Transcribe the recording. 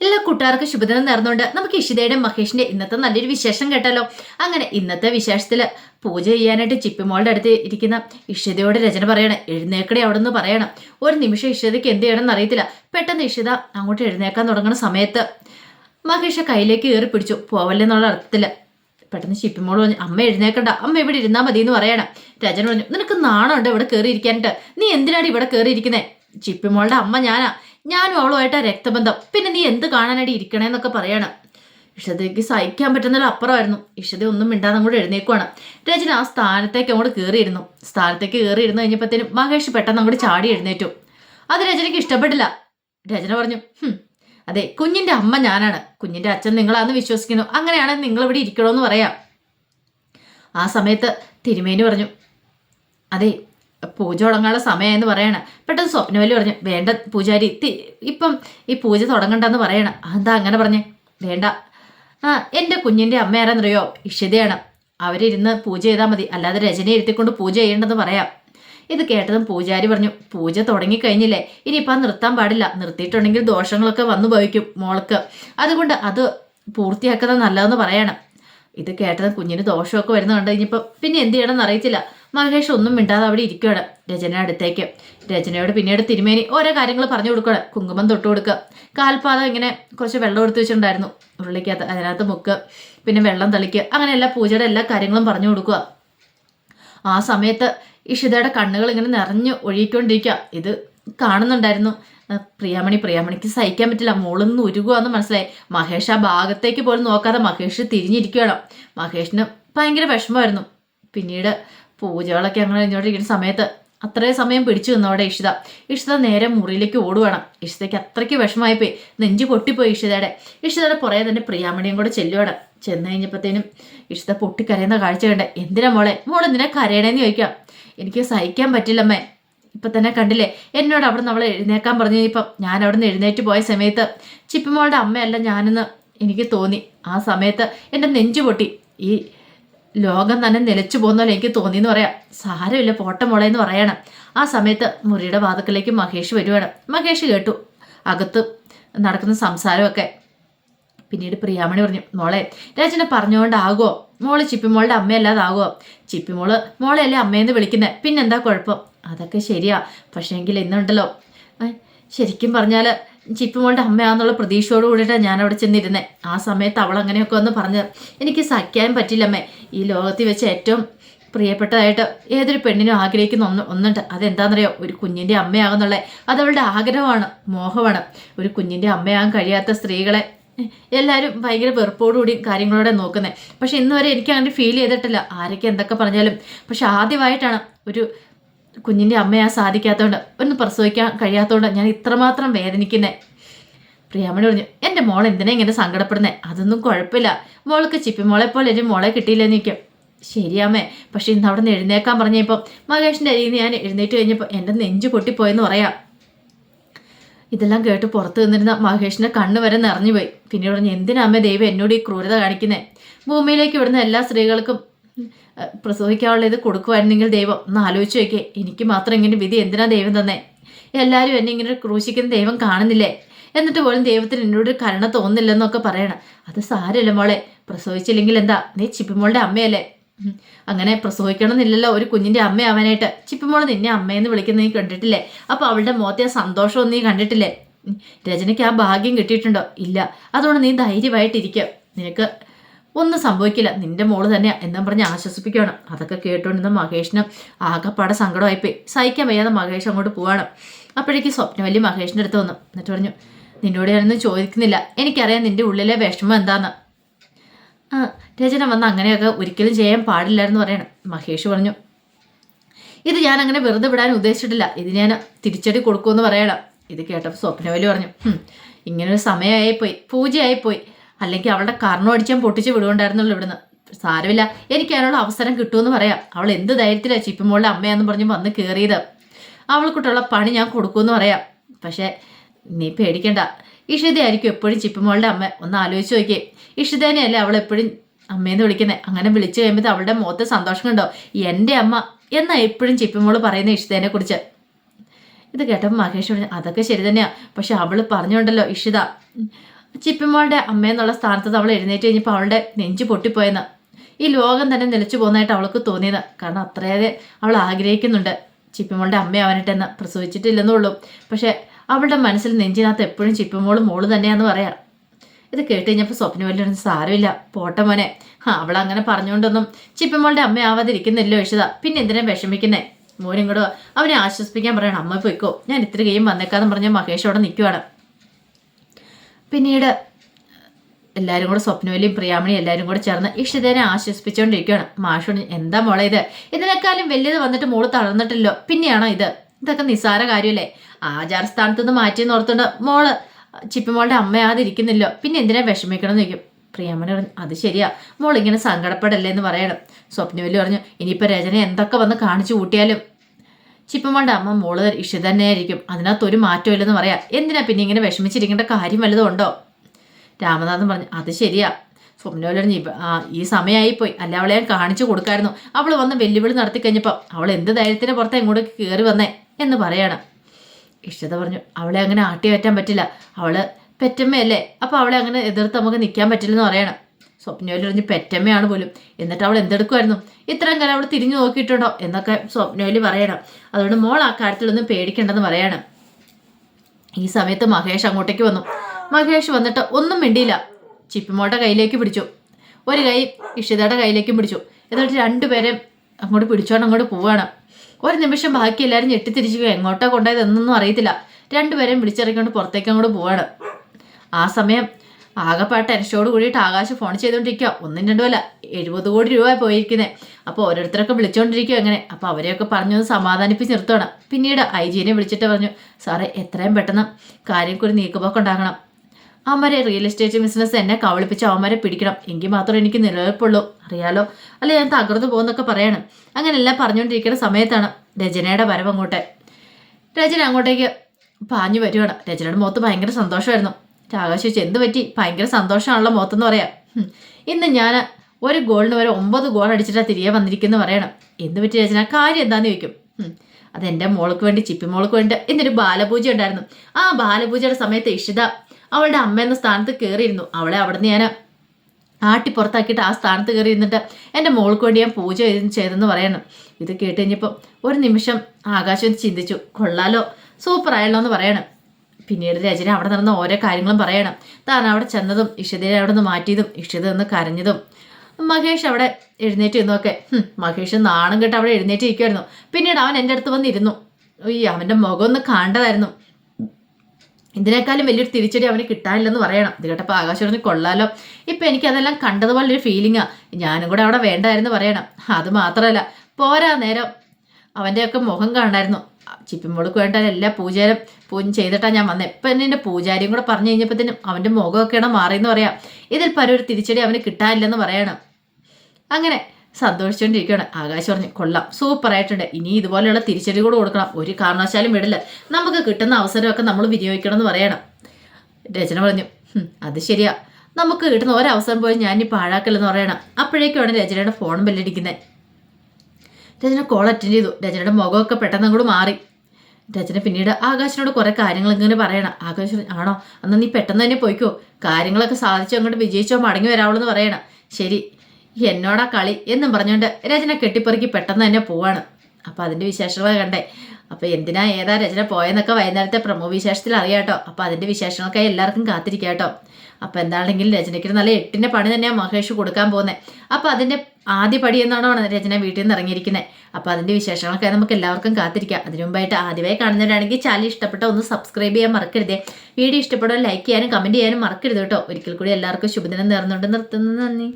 എല്ലാ കൂട്ടുകാർക്കും ശുഭദിനം നേർന്നുകൊണ്ട് നമുക്ക് ഇഷിതയുടെ മഹേഷിന്റെ ഇന്നത്തെ നല്ലൊരു വിശേഷം കേട്ടല്ലോ. അങ്ങനെ ഇന്നത്തെ വിശേഷത്തിൽ പൂജ ചെയ്യാനായിട്ട് ചിപ്പിമോളുടെ അടുത്ത് ഇരിക്കുന്ന ഇഷിതയോട് രചന പറയണം. എഴുന്നേക്കടെ അവിടെ നിന്ന് പറയണം. ഒരു നിമിഷം ഇഷിതയ്ക്ക് എന്ത് ചെയ്യണമെന്ന് അറിയത്തില്ല. പെട്ടെന്ന് ഇഷിത അങ്ങോട്ട് എഴുന്നേക്കാൻ തുടങ്ങുന്ന സമയത്ത് മഹേഷ കയ്യിലേക്ക് കയറി പിടിച്ചു. പോവല്ലെന്നുള്ള അർത്ഥത്തിൽ. പെട്ടെന്ന് ചിപ്പിമോൾ പറഞ്ഞു അമ്മ എഴുന്നേക്കണ്ട. അമ്മ ഇവിടെ ഇരുന്നാൽ മതി എന്ന് പറയണം. രചന പറഞ്ഞു നിനക്ക് നാണമുണ്ട് ഇവിടെ കയറി ഇരിക്കാനായിട്ട് നീ എന്തിനാണ് ഇവിടെ കയറി ഇരിക്കുന്നത് ചിപ്പിമോളുടെ അമ്മ ഞാനാ. ഞാനും അവളുമായിട്ടാ രക്തബന്ധം. പിന്നെ നീ എന്ത് കാണാനായിട്ട് ഇരിക്കണേന്നൊക്കെ പറയണം. ഇഷതയ്ക്ക് സഹിക്കാൻ പറ്റുന്നതിൽ അപ്പുറമായിരുന്നു. ഇഷത ഒന്നും മിണ്ടാതെ അങ്ങോട്ട് എഴുന്നേക്കുവാണ്. രചന ആ സ്ഥാനത്തേക്ക് അങ്ങോട്ട് കയറിയിരുന്നു സ്ഥാനത്തേക്ക് കയറിയിരുന്നു കഴിഞ്ഞപ്പോഴത്തേനും മഹേഷ് പെട്ടെന്ന് അങ്ങോട്ട് ചാടി എഴുന്നേറ്റു. അത് രചനയ്ക്ക് ഇഷ്ടപ്പെട്ടില്ല. രചന പറഞ്ഞു "ഹും, അതെ കുഞ്ഞിന്റെ അമ്മ ഞാനാണ്. കുഞ്ഞിന്റെ അച്ഛൻ നിങ്ങളാന്ന് വിശ്വസിക്കുന്നു. അങ്ങനെയാണെങ്കിൽ നിങ്ങൾ ഇവിടെ ഇരിക്കണമെന്ന് പറയാം. ആ സമയത്ത് തിരുമേനി പറഞ്ഞു അതെ പൂജ തുടങ്ങാനുള്ള സമയമെന്ന് പറയണം. പെട്ടെന്ന് സ്വപ്നവല്ലി പറഞ്ഞു വേണ്ട പൂജാരി ഇപ്പം ഈ പൂജ തുടങ്ങണ്ടെന്ന് പറയണം. അതെന്താ അങ്ങനെ പറഞ്ഞേ? വേണ്ട. ആ എന്റെ കുഞ്ഞിന്റെ അമ്മ ആരാന്നറിയോ? ഇഷിതയാണ്. അവരിരുന്ന് പൂജ ചെയ്താൽ മതി. അല്ലാതെ രചന ഇരുത്തിക്കൊണ്ട് പൂജ ചെയ്യേണ്ടെന്ന് പറയാം. ഇത് കേട്ടതും പൂജാരി പറഞ്ഞു പൂജ തുടങ്ങിക്കഴിഞ്ഞില്ലേ? ഇനിയിപ്പം നിർത്താൻ പാടില്ല. നിർത്തിയിട്ടുണ്ടെങ്കിൽ ദോഷങ്ങളൊക്കെ വന്നു ഭവിക്കും മോൾക്ക്. അതുകൊണ്ട് അത് പൂർത്തിയാക്കുന്നത് നല്ലതെന്ന് പറയണം. ഇത് കേട്ടത് കുഞ്ഞിന് ദോഷമൊക്കെ വരുന്ന കണ്ടു കഴിഞ്ഞപ്പോൾ പിന്നെ എന്ത് ചെയ്യണമെന്ന് അറിയത്തില്ല. മഹേഷ് ഒന്നും മിണ്ടാതെ അവിടെ ഇരിക്കുകയാണ്. രചന അടുത്തേക്ക്. രചനയോട് പിന്നീട് തിരുമേനി ഓരോ കാര്യങ്ങൾ പറഞ്ഞു കൊടുക്കണം കുങ്കുമം തൊട്ട് കൊടുക്കുക. കാൽപാദം ഇങ്ങനെ കുറച്ച് വെള്ളം എടുത്തു വെച്ചിട്ടുണ്ടായിരുന്നു. ഉരുളിക്കകത്ത് അതിനകത്ത് മുക്ക് പിന്നെ വെള്ളം തളിക്കുക അങ്ങനെ എല്ലാ പൂജയുടെ എല്ലാ കാര്യങ്ങളും പറഞ്ഞു കൊടുക്കുക. ആ സമയത്ത് ഇഷിതയുടെ കണ്ണുകൾ ഇങ്ങനെ നിറഞ്ഞു ഒഴുകിക്കൊണ്ടിരിക്കുക. ഇത് കാണുന്നുണ്ടായിരുന്നു. പ്രിയാമണി പ്രിയാമണിക്ക് സഹിക്കാൻ പറ്റില്ല. മോളൊന്ന് ഉരുകുവാന്ന് മനസ്സിലായി. മഹേഷ് ആ ഭാഗത്തേക്ക് പോലും നോക്കാതെ മഹേഷ് തിരിഞ്ഞിരിക്കുകയാണ്. മഹേഷിന് ഭയങ്കര വിഷമമായിരുന്നു. പിന്നീട് പൂജകളൊക്കെ അങ്ങനെ കഴിഞ്ഞോണ്ടിരിക്കുന്ന സമയത്ത് അത്രയും സമയം പിടിച്ചു നിന്നവിടെ ഇഷിത. ഇഷിത നേരെ മുറിയിലേക്ക് ഓടുവാണ്. ഇഷിതയ്ക്ക് അത്രയ്ക്ക് വിഷമമായി പോയി നെഞ്ചു പൊട്ടിപ്പോയി ഇഷിതയുടെ. ഇഷിതയുടെ പുറകെ തന്നെ പ്രിയാമണിയും കൂടെ ചെല്ലുവാണ്. ചെന്ന് കഴിഞ്ഞപ്പോഴത്തേനും ഇഷിത പൊട്ടിക്കരയുന്ന കാഴ്ച കണ്ടേ എന്തിനാ മോളെ? മോൾ എന്തിനാ കരയണേന്ന് ചോദിക്കാം. എനിക്ക് സഹിക്കാൻ പറ്റില്ലമ്മേ. ഇപ്പൊ തന്നെ കണ്ടില്ലേ? എന്നോട് അവിടെ നിന്ന് അവൾ എഴുന്നേക്കാൻ പറഞ്ഞു. ഇപ്പം ഞാൻ അവിടെ നിന്ന് എഴുന്നേറ്റ് പോയ സമയത്ത് ചിപ്പിമോളുടെ അമ്മയല്ല ഞാനെന്ന് എനിക്ക് തോന്നി. ആ സമയത്ത് എന്റെ നെഞ്ചു പൊട്ടി. ഈ ലോകം തന്നെ നിലച്ചു പോകുന്ന പോലെ എനിക്ക് തോന്നി എന്ന് പറയാം. സാരമില്ല പോട്ട എന്ന് പറയണം. ആ സമയത്ത് മുറിയുടെ വാതുക്കളിലേക്ക് മഹേഷ് വരുവാണ്. മഹേഷ് കേട്ടു. അകത്ത് നടക്കുന്ന സംസാരമൊക്കെ. പിന്നീട് പ്രിയാമണി പറഞ്ഞു മോളെ രചന പറഞ്ഞുകൊണ്ടാകുമോ മോൾ ചിപ്പിമോളുടെ അമ്മയല്ലാതാകുമോ ചിപ്പിമോൾ മോളെയല്ലേ അമ്മയെന്ന് വിളിക്കുന്നത് പിന്നെന്താ കുഴപ്പം? അതൊക്കെ ശരിയാ. പക്ഷേങ്കിൽ ഇന്നുണ്ടല്ലോ. ശരിക്കും പറഞ്ഞാൽ ചിപ്പുമോളുടെ അമ്മയാണെന്നുള്ള പ്രതീക്ഷയോട് കൂടിയിട്ടാണ് ഞാൻ അവിടെ ചെന്നിരുന്നത് ആ സമയത്ത് അവൾ അങ്ങനെയൊക്കെ ഒന്ന് പറഞ്ഞത് എനിക്ക് സഹിക്കാൻ പറ്റില്ലമ്മേ. ഈ ലോകത്തിൽ വെച്ച് ഏറ്റവും പ്രിയപ്പെട്ടതായിട്ട് ഏതൊരു പെണ്ണിനും ആഗ്രഹിക്കുന്ന ഒന്ന് ഒന്നുണ്ട്. അതെന്താണെന്നറിയോ ഒരു കുഞ്ഞിന്റെ അമ്മയാകുന്നുള്ള അതവളുടെ ആഗ്രഹമാണ് മോഹമാണ്. ഒരു കുഞ്ഞിന്റെ അമ്മയാകാൻ കഴിയാത്ത സ്ത്രീകളെ എല്ലാവരും ഭയങ്കര വെറുപ്പോടുകൂടി കാര്യങ്ങളോടെ നോക്കുന്നത് പക്ഷെ ഇന്നുവരെ എനിക്ക് അങ്ങനെ ഫീൽ ചെയ്തിട്ടില്ല. ആരൊക്കെ എന്തൊക്കെ പറഞ്ഞാലും. പക്ഷെ ആദ്യമായിട്ടാണ് ഒരു കുഞ്ഞിന്റെ അമ്മയാ സാധിക്കാത്തതുകൊണ്ട് ഒന്ന് പ്രസവിക്കാൻ കഴിയാത്തതുകൊണ്ട് ഞാൻ ഇത്രമാത്രം വേദനിക്കുന്നത് പ്രിയാമണി പറഞ്ഞു എന്റെ മോൾ എന്തിനാ ഇങ്ങനെ സങ്കടപ്പെടുന്നത് അതൊന്നും കുഴപ്പമില്ല. മോൾക്ക് ചിപ്പി മോളെ പോലെ ഒരു മോളെ കിട്ടിയില്ലെന്ന് നിൽക്കും ശരിയാമേ പക്ഷെ ഇന്ന് അവിടെ നിന്ന് എഴുന്നേക്കാൻ പറഞ്ഞപ്പോൾ മഹേഷിന്റെ അരിയിൽ നിന്ന് ഞാൻ എഴുന്നേറ്റ് കഴിഞ്ഞപ്പോൾ എന്റെ നെഞ്ച് പൊട്ടിപ്പോയെന്ന് പറയാം. ഇതെല്ലാം കേട്ട് പുറത്ത് നിന്നിരുന്ന മഹേഷിന്റെ കണ്ണ് വരെ നിറഞ്ഞുപോയി. പിന്നീട് പറഞ്ഞു എന്തിനാ ദൈവം എന്നോട് ഈ ക്രൂരത കാണിക്കുന്നത് ഭൂമിയിലേക്ക് വിടുന്ന എല്ലാ സ്ത്രീകൾക്കും പ്രസവിക്കാനുള്ള ഇത് കൊടുക്കുമായിരുന്നെങ്കിൽ ദൈവം ഒന്ന് ആലോചിച്ച് നോക്കിയേ. എനിക്ക് മാത്രം ഇങ്ങനെ വിധി എന്തിനാ ദൈവം തന്നെ? എല്ലാവരും എന്നെ ഇങ്ങനെ ക്രൂശിക്കുന്ന ദൈവം കാണുന്നില്ലേ? എന്നിട്ട് പോലും ദൈവത്തിന് എന്നോട് കരുണ തോന്നുന്നില്ലെന്നൊക്കെ പറയണം. അത് സാരമില്ല മോളെ. പ്രസവിച്ചില്ലെങ്കിൽ എന്താ? നീ ചിപ്പിമോളുടെ അമ്മയല്ലേ. അങ്ങനെ പ്രസവിക്കണമെന്നില്ലല്ലോ ഒരു കുഞ്ഞിന്റെ അമ്മയാവാനായിട്ട്. ചിപ്പിമോൾ നിന്നെ അമ്മയെന്ന് വിളിക്കുന്ന നീ കണ്ടിട്ടില്ലേ? അപ്പോൾ അവളുടെ മുഖത്തെ സന്തോഷമൊന്നും നീ കണ്ടിട്ടില്ലേ. രചനയ്ക്ക് ആ ഭാഗ്യം കിട്ടിയിട്ടുണ്ടോ? ഇല്ല. അതുകൊണ്ട് നീ ധൈര്യമായിട്ടിരിക്കുക നിനക്ക് ഒന്നും സംഭവിക്കില്ല. നിന്റെ മോൾ തന്നെയാ എന്നും പറഞ്ഞ് ആശ്വസിപ്പിക്കുകയാണ്. അതൊക്കെ കേട്ടുകൊണ്ടിരുന്ന മഹേഷിന് ആകെപ്പാടെ സങ്കടമായിപ്പോയി. സഹിക്കാൻ വയ്യാതെ മഹേഷ് അങ്ങോട്ട് പോവാണ്. അപ്പോഴേക്ക് സ്വപ്നവല്ലി മഹേഷിന്റെ അടുത്ത് വന്നു. എന്നിട്ട് പറഞ്ഞു നിന്നോട് ഞാനൊന്നും ചോദിക്കുന്നില്ല. എനിക്കറിയാം നിന്റെ ഉള്ളിലെ വിഷമം എന്താന്ന്. ആ രചന വന്ന് അങ്ങനെയൊക്കെ ഒരിക്കലും ചെയ്യാൻ എന്ന് പറയണം. മഹേഷ് പറഞ്ഞു ഇത് ഞാൻ അങ്ങനെ വെറുതെ വിടാൻ ഉദ്ദേശിച്ചിട്ടില്ല. ഇത് ഞാൻ തിരിച്ചടി കൊടുക്കുമെന്ന് പറയണം. ഇത് കേട്ടപ്പോൾ സ്വപ്നവലി പറഞ്ഞു "ഹും, ഇങ്ങനൊരു സമയമായിപ്പോയി. പൂജയായിപ്പോയി. പൂജയായി പോയി അല്ലെങ്കിൽ അവളുടെ കർണം അടിച്ചാൽ പൊട്ടിച്ച് വിടുകൊണ്ടായിരുന്നുള്ളൂ ഇവിടുന്ന്. സാരമില്ല എനിക്ക് അതിനുള്ള അവസരം കിട്ടുമെന്ന് പറയാം. അവൾ എന്ത് ധൈര്യത്തിലാണ് ചിപ്പിമോളുടെ അമ്മയാന്ന് പറഞ്ഞ് വന്ന് കയറിയത് അവൾക്കിട്ടുള്ള പണി ഞാൻ കൊടുക്കുമെന്ന് പറയാം. പക്ഷേ നീ പേടിക്കണ്ട. ഇഷിതയായിരിക്കും എപ്പോഴും ചിപ്പിമോളുടെ അമ്മ. ഒന്ന് ആലോചിച്ച് നോക്കിയേ. ഇഷിതേനെയല്ലേ അവൾ എപ്പോഴും അമ്മയെന്ന് വിളിക്കുന്നത് അങ്ങനെ വിളിച്ചു കഴിയുമ്പോൾ അവളുടെ മുഖത്ത് സന്തോഷം കണ്ടോ എന്റെ അമ്മ. എന്നാ എപ്പോഴും ചിപ്പിമോൾ പറയുന്ന ഇഷിതേനെ കുറിച്ച്. ഇത് കേട്ടപ്പോൾ മഹേഷ് പറഞ്ഞു അതൊക്കെ ശരി തന്നെയാണ് പക്ഷെ അവൾ പറഞ്ഞുണ്ടല്ലോ ഇഷിത. ചിപ്പിമോളുടെ അമ്മയെന്നുള്ള സ്ഥാനത്ത് അവൾ എഴുന്നേറ്റ് കഴിഞ്ഞപ്പോൾ അവളുടെ നെഞ്ചു പൊട്ടിപ്പോയെന്ന്. ഈ ലോകം തന്നെ നിലച്ചു പോകുന്നതായിട്ട് അവൾക്ക് തോന്നിയത്. കാരണം അത്രയേറെ അവൾ ആഗ്രഹിക്കുന്നുണ്ട്. ചിപ്പിമോളുടെ അമ്മയാവാനിട്ടെന്ന് പ്രസവിച്ചിട്ടില്ലെന്നുള്ളൂ പക്ഷേ അവളുടെ മനസ്സിൽ നെഞ്ചിനകത്ത് എപ്പോഴും ചിപ്പിമോളും മോൾ തന്നെയാന്ന് പറയാം. ഇത് കേട്ട് കഴിഞ്ഞപ്പോൾ സ്വപ്നവല്ലിയൊന്നും സാരമില്ല. പോട്ടെ മോനെ. അവൾ അങ്ങനെ പറഞ്ഞുകൊണ്ടൊന്നും ചിപ്പിമോളുടെ അമ്മയാവാതിരിക്കുന്നില്ലോ ഇഷിത പിന്നെ എന്തിനാ വിഷമിക്കുന്നേ? മോനും കൂടെ അവനെ ആശ്വസിപ്പിക്കാൻ പറയണം. അമ്മ പോയിക്കോ. ഞാൻ ഇത്ര ഗെയിം വന്നേക്കാന്ന് പറഞ്ഞ മഹേഷ് അവിടെ നിൽക്കുവാണ് പിന്നീട് എല്ലാവരും കൂടെ സ്വപ്നവലിയും പ്രിയാമണിയും എല്ലാവരും കൂടെ ചേർന്ന് ഇഷിതേനെ ആശ്വസിപ്പിച്ചുകൊണ്ടിരിക്കുകയാണ് മാഷുണി എന്താ മോളെ ഇത്? ഇതിനേക്കാളും വലിയത് വന്നിട്ട് മോൾ തളർന്നിട്ടില്ലോ. പിന്നെയാണോ ഇത്? ഇതൊക്കെ നിസ്സാര കാര്യമല്ലേ ആചാരസ്ഥാനത്ത് നിന്ന് മാറ്റിയെന്ന് ഓർത്തുകൊണ്ട് മോൾ ചിപ്പിമോളുടെ അമ്മയാതിരിക്കുന്നില്ലോ. പിന്നെ എന്തിനാ വിഷമിക്കണം എന്ന് പ്രിയാമണി പറഞ്ഞു അത് ശരിയാ. മോൾ ഇങ്ങനെ സങ്കടപ്പെടല്ലേ എന്ന് പറയണം. സ്വപ്നവല്ലി പറഞ്ഞു ഇനിയിപ്പോൾ രചന എന്തൊക്കെ വന്ന് കാണിച്ചു കൂട്ടിയാലും ചിപ്പമ്മളുടെ അമ്മ മോൾ ഇഷ തന്നെയായിരിക്കും അതിനകത്ത് ഒരു മാറ്റമില്ലെന്ന് പറയാം. എന്തിനാ പിന്നെ ഇങ്ങനെ വിഷമിച്ചിരിക്കേണ്ട കാര്യം വല്ലതും ഉണ്ടോ? രാമനാഥൻ പറഞ്ഞു അത് ശരിയാ. സ്വപ്നവല്ലി ആ ഈ സമയമായിപ്പോയി അല്ല അവളെ ഞാൻ കാണിച്ചു കൊടുക്കായിരുന്നു. അവൾ വന്ന് വെല്ലുവിളി നടത്തി കഴിഞ്ഞപ്പോൾ അവൾ എന്ത് ധൈര്യത്തിന് പുറത്ത് ഇങ്ങോട്ട് കയറി വന്നേ? എന്ന് പറയാണ്. ഇഷ്ടത പറഞ്ഞു അവളെ അങ്ങനെ ആട്ടി പറ്റാൻ പറ്റില്ല. അവൾ പെറ്റമ്മയല്ലേ? അപ്പോൾ അവളെ അങ്ങനെ എതിർത്ത് നമുക്ക് നിൽക്കാൻ പറ്റില്ലെന്ന് പറയണം. സ്വപ്നയിൽ എറിഞ്ഞ് പെറ്റമ്മയാണ് പോലും. എന്നിട്ട് അവൾ എന്തെടുക്കുമായിരുന്നു ഇത്രയും കാലം അവൾ തിരിഞ്ഞു നോക്കിയിട്ടുണ്ടോ? എന്നൊക്കെ സ്വപ്നയിൽ പറയണം. അതുകൊണ്ട് മോൾ ആ കാര്യത്തിലൊന്നും പേടിക്കേണ്ടെന്ന് പറയണം. ഈ സമയത്ത് മഹേഷ് അങ്ങോട്ടേക്ക് വന്നു. മഹേഷ് വന്നിട്ട് ഒന്നും മിണ്ടിയില്ല. ചിപ്പിമോളുടെ കയ്യിലേക്ക് പിടിച്ചു. ഒരു കൈ ഇഷിതയുടെ കയ്യിലേക്കും പിടിച്ചു. എന്നിട്ട് രണ്ടുപേരെ അങ്ങോട്ട് പിടിച്ചോണ്ട് അങ്ങോട്ട് പോവാണ്. ഒരു നിമിഷം ബാക്കി എല്ലാവരും ഞെട്ടിത്തിരിച്ചു എങ്ങോട്ടാ കൊണ്ടുപോയത് എന്നൊന്നും അറിയത്തില്ല. രണ്ടുപേരെയും പിടിച്ചിറക്കിക്കൊണ്ട് പുറത്തേക്ക് അങ്ങോട്ട് പോവാണ്. ആ സമയം ആകെപ്പാ ടെൻഷനോട് കൂടിയിട്ട് ആകാശ് ഫോൺ ചെയ്തുകൊണ്ടിരിക്കുക ഒന്നും രണ്ടുമല്ല എഴുപത് കോടി രൂപ പോയിരിക്കുന്നത് അപ്പോൾ ഓരോരുത്തരൊക്കെ വിളിച്ചുകൊണ്ടിരിക്കുക അങ്ങനെ അപ്പോൾ അവരെയൊക്കെ പറഞ്ഞൊന്ന് സമാധാനിപ്പിച്ച് നിർത്തുകയാണ് പിന്നീട് ഐ ജിനെ വിളിച്ചിട്ട് പറഞ്ഞു സാറേ എത്രയും പെട്ടെന്ന് കാര്യങ്ങൾക്കൊരു നീക്കുപോക്ക് ഉണ്ടാക്കണം അവന്മാരെ റിയൽ എസ്റ്റേറ്റ് ബിസിനസ് എന്നെ കവളിപ്പിച്ച് അവന്മാരെ പിടിക്കണം. എങ്കിൽ മാത്രമേ എനിക്ക് നിലനിൽപ്പുള്ളൂ. അറിയാലോ? അല്ല ഞാൻ തകർന്നു പോകുന്നൊക്കെ പറയണം. അങ്ങനെ എല്ലാം പറഞ്ഞുകൊണ്ടിരിക്കുന്ന സമയത്താണ് രചനയുടെ വരവ് അങ്ങോട്ടെ. രചന അങ്ങോട്ടേക്ക് പാഞ്ഞു വരുവാണ്. രചനയുടെ മുഖത്ത് ഭയങ്കര സന്തോഷമായിരുന്നു. ചോദിച്ചു എന്ത് പറ്റി? ഭയങ്കര സന്തോഷമാണല്ലോ മുഖത്തെന്ന് പറയാം ഇന്ന് ഞാൻ ഒരു ഗോളിന് വരെ ഒമ്പത് ഗോൾ അടിച്ചിട്ടാണ് തിരികെ വന്നിരിക്കുന്നു പറയണം. എന്ത് പറ്റി രചന? കാര്യം എന്താന്ന് ചോദിക്കും. എന്റെ മോൾക്ക് വേണ്ടി ചിപ്പി മോൾക്ക് വേണ്ടി ഇന്നൊരു ബാലപൂജ ഉണ്ടായിരുന്നു. ആ ബാലപൂജയുടെ സമയത്ത് ഇഷിത അവളുടെ അമ്മ എന്ന സ്ഥാനത്ത് കയറിയിരുന്നു അവളെ അവിടുന്ന് ഞാൻ ആട്ടി പുറത്താക്കിയിട്ട് ആ സ്ഥാനത്ത് കയറി ഇരുന്നിട്ട് എന്റെ മോൾക്ക് വേണ്ടി ഞാൻ പൂജ ചെയ്ത് ചെയ്തെന്ന് പറയണം. ഇത് കേട്ട് കഴിഞ്ഞപ്പോൾ ഒരു നിമിഷം ആകാശം ചിന്തിച്ചു. കൊള്ളാലോ. സൂപ്പറായല്ലോ എന്ന് പറയണം. പിന്നീട് രചന അവിടെ നടന്ന ഓരോ കാര്യങ്ങളും പറയണം. താൻ അവിടെ ചെന്നതും ഇഷിതയെ അവിടെ നിന്ന് മാറ്റിയതും ഇഷിത നിന്ന് കരഞ്ഞതും. മഹേഷ് അവിടെ എഴുന്നേറ്റ് ഇരുന്നൊക്കെ മഹേഷ് നാണം കെട്ട് അവിടെ എഴുന്നേറ്റ് ഇരിക്കുമായിരുന്നു പിന്നീട് അവൻ എന്റെ അടുത്ത് വന്നിരുന്നു. ഈ അവന്റെ മുഖം ഒന്ന് കാണേണ്ടതായിരുന്നു ഇതിനേക്കാളും വലിയൊരു തിരിച്ചടി അവന് കിട്ടാനില്ലെന്ന് പറയണം. ഇത് കേട്ടപ്പോൾ ആകാശവാണി കൊള്ളാലോ. ഇപ്പം എനിക്കതെല്ലാം കണ്ടതുപോലെ ഒരു ഫീലിംഗാ ഞാനും കൂടെ അവിടെ വേണ്ടായിരുന്നു പറയണം. അത് മാത്രമല്ല പോരാ നേരം. അവന്റെയൊക്കെ മുഖം കാണായിരുന്നു. ചിപ്പിമുളക്ക് വേണ്ട എല്ലാ പൂജാരം പൂജ ചെയ്തിട്ടാണ് ഞാൻ വന്നത് ഇപ്പം എന്നെ പൂജാരിയും കൂടെ പറഞ്ഞു കഴിഞ്ഞപ്പോഴത്തേനും അവന്റെ മുഖമൊക്കെയാണ് മാറിയെന്ന് പറയാം. ഇതിൽ പല ഒരു തിരിച്ചടി അവന് കിട്ടാനില്ലെന്ന് പറയണം. അങ്ങനെ സന്തോഷിച്ചുകൊണ്ടിരിക്കുകയാണ് ആകാശ് പറഞ്ഞു കൊള്ളാം സൂപ്പറായിട്ടുണ്ട് ഇനി ഇതുപോലെയുള്ള തിരിച്ചടി കൂടെ കൊടുക്കണം. ഒരു കാരണവശാലും വിടില്ല. നമുക്ക് കിട്ടുന്ന അവസരമൊക്കെ നമ്മൾ വിനിയോഗിക്കണം എന്ന് പറയണം. രചന പറഞ്ഞു "ഹും, അത് ശരിയാ. നമുക്ക് കിട്ടുന്ന ഒരവസരം പോയി ഞാൻ ഇനി പാഴാക്കലെന്ന് പറയണം. അപ്പോഴേക്കുമാണ് രചനയുടെ ഫോൺ ബെല്ലടിക്കുന്നത് രചന കോൾ അറ്റൻഡ് ചെയ്തു. രചനയുടെ മുഖമൊക്കെ പെട്ടെന്ന് അങ്ങോട്ട് മാറി. രചന പിന്നീട് ആകാശിനോട് കുറെ കാര്യങ്ങൾ ഇങ്ങനെ പറയണം. ആകാശ് ആണോ? അന്ന് നീ പെട്ടെന്ന് തന്നെ പോയിക്കോ. കാര്യങ്ങളൊക്കെ സാധിച്ചോ അങ്ങോട്ട് വിജയിച്ചോ മടങ്ങി വരാവുള്ളൂ എന്ന് പറയണം. ശരി. എന്നോടാ കളി എന്നും പറഞ്ഞുകൊണ്ട് രചന കെട്ടിപ്പറുക്കി പെട്ടെന്ന് തന്നെ പോവാണ്. അപ്പം അതിന്റെ വിശേഷങ്ങൾ കണ്ടേ. അപ്പോൾ എന്തിനാ ഏതാ രചന പോയെന്നൊക്കെ വൈകുന്നേരത്തെ പ്രമോ വിശേഷത്തിൽ അറിയാട്ടോ അപ്പോൾ അതിന്റെ വിശേഷങ്ങൾക്കായി എല്ലാവർക്കും കാത്തിരിക്കാട്ടോ അപ്പോൾ എന്താണെങ്കിലും രചനയ്ക്ക് നല്ല എട്ടിന്റെ പണി തന്നെയാണ് മഹേഷ് കൊടുക്കാൻ പോകുന്നത് അപ്പോൾ അതിന്റെ ആദ്യ പടി എന്നാണോ രചന വീട്ടിൽ നിന്ന് ഇറങ്ങിയിരിക്കുന്നത് അപ്പോൾ അതിന്റെ വിശേഷങ്ങളൊക്കെ നമുക്ക് എല്ലാവർക്കും കാത്തിരിക്കാം. അതിനു മുമ്പായിട്ട് ആദ്യമായി കാണുന്നവരാണെങ്കിൽ ചാനൽ ഇഷ്ടപ്പെട്ട ഒന്ന് സബ്സ്ക്രൈബ് ചെയ്യാൻ മറക്കരുതേ. വീഡിയോ ഇഷ്ടപ്പെട്ടോ ലൈക്ക് ചെയ്യാനും കമന്റ് ചെയ്യാനും മറക്കരുത് കേട്ടോ. ഒരിക്കൽ കൂടി എല്ലാവർക്കും ശുഭദിനം നേർന്നുകൊണ്ട് നിർത്തുന്നു. നന്ദി.